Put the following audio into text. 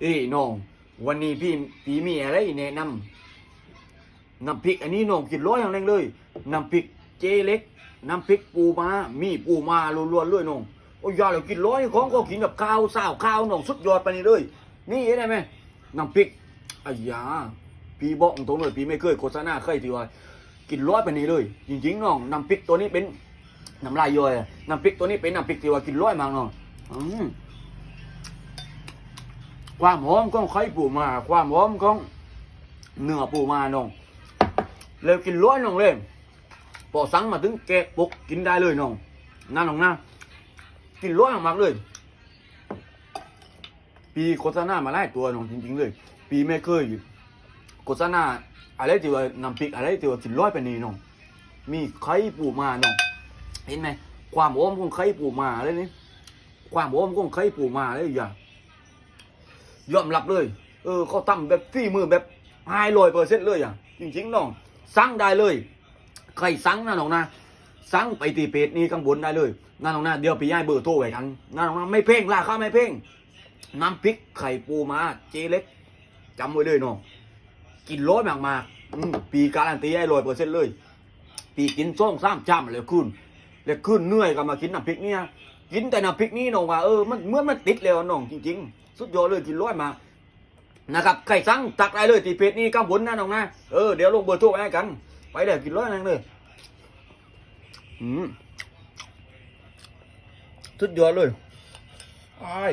เอ้ยน้อง วันนี้พี่พี่มีอะไรแนะนำน้ำพริก อันนี้น้องกินร้อยอย่างแรงเลยน้ำพริกเจเล็กน้ำพริกปูมามีปูมาล้วนๆเลยน้องโอ้ยอยาเรากินร้อยของก็กินกับข้าวสาวข้าวน้องสุดยอดไปนี่เลย นี่เห็นไหมน้ำพริกอ้ยาพี่บอกตรงเลยพี่ไม่เคยโฆษณาเคยทีว่ากินร้อยไปนี่เลย จริงๆน้องน้ำพริกตัวนี้เป็นน้ำลายย่อยน้ำพริกตัวนี้เป็นน้ำพริกที่ว่ากินร้อยมากน้องอืม ความหอมของไข่ปูมา ความหอมของเนื้อปูมาน้องแล้วกินร้อยน้องเลยพอสั่งมาถึงแกะปุกกินได้เลยน้องนั่นน้องนะกินร้อยมากเลย ปีโฆษณามาหลายตัวน้องจริง ๆ เลย ปีไม่เคยโฆษณาอะไรที่ว่าน้ำพริกอะไรที่ว่ากินร้อยไปนี่น้องมีไข่ปูมาน้องเห็นไหมความหอมของไข่ปูมาเลยนี่ความหอมของไข่ปูมาเลยอย่า ยอมรับเลย เออเขาทำแบบฝีมือแบบไฮลอยเปอร์เซ็นต์เลยอะจริงๆน้องสั่งได้เลย ใครสั่งนะน้องนะสั่งไปตีเพจนี้ข้างบนได้เลยนะน้องนะเดี๋ยวพี่ย้ายเบอร์โทรไว้กันนะน้องนะไม่เพ่งราคาไม่เพ่งน้ำพริกไข่ปูมาเจเล็กจำไว้เลยน้องกินร้อยมากมากๆปีการันตีให้ร้อยเปอร์เซ็นต์เลย ปีกินซ่องซ้ำจำเลยคุณแล้วขึ้นเหนื่อยก็มากินน้ำพริกเนี่ยกินแต่น้ำพริกนี่น้องว่าเออมันเหมื่อนมันติดแล้วน้องจริง ๆ สุดยอดเลยกินร้อยมานะครับใครสั่งตักได้เลยตีเพจนี้ข้างบนนะน้องนะเออเดี๋ยวลงเบอร์โทรไว้ให้กัน ไปเดี๋ยวกินร้อยนั่งเลยอืมสุดยอดเลยไอ้